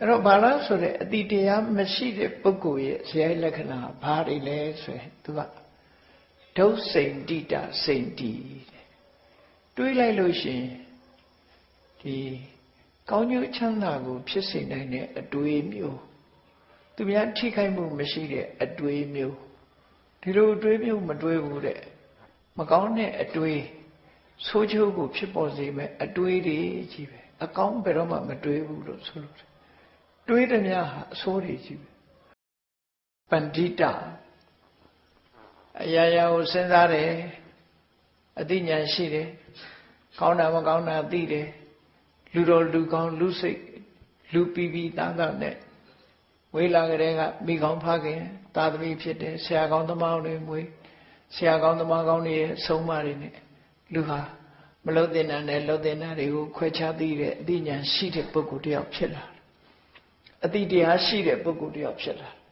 အဲ့တော့ဘာလားဆိုတဲ့အတိတရားမရှိတဲ့ပုဂ္ဂိုလ်ရဲ့ဇယိုက်လက္ခဏာဘာတွေလဲဆိုရင်သူကဒုစိန်တိတစိန်တီတဲ့တွေးလိုက်လို့ရှိရင်ဒီကောင်းကျိုးချမ်းသာကို ဖြစ်စေနိုင်တဲ့အတွေးမျိုးသူများထိခိုက်မှုမရှိတဲ့အတွေးမျိုးဒီလိုအတွေးမျိုးမတွေးဘူးတဲ့မကောင်းတဲ့အတွေးဆိုးချိုးကိုဖြစ်ပေါ်စေမဲ့အတွေးတွေကြီးပဲအကောင်းဘယ်တော့မှမတွေးဘူးလို့ဆိုလို့ တွေးသည်များဟာအဆိုးတွေကြီးပဲပန္တိတအရာရာကိုစဉ်းစားတယ်အသိဉာဏ်ရှိတယ်ကောင်းတာမကောင်းတာသိတယ်လူတော်လူကောင်းလူစိတ်လူပီပီသားသားနဲ့ဝေးလာကြတဲ့ကမိကောင်းဖခင်သာသမီဖြစ်တယ်ဆရာကောင်းသမားတွေမွေးဆရာကောင်းသမားကောင်းတွေရဲ့ဆုံးမတွေနဲ့လူဟာမလုတ်တင်တာနဲ့လုတ်တင်တာတွေကိုခွဲခြားသိတဲ့အသိဉာဏ်ရှိတဲ့ပုဂ္ဂိုလ်တယောက်ဖြစ်လာတယ် အတိတရားရှိတဲ့ပုဂ္ဂိုလ်တယောက်ဖြစ်လာတယ်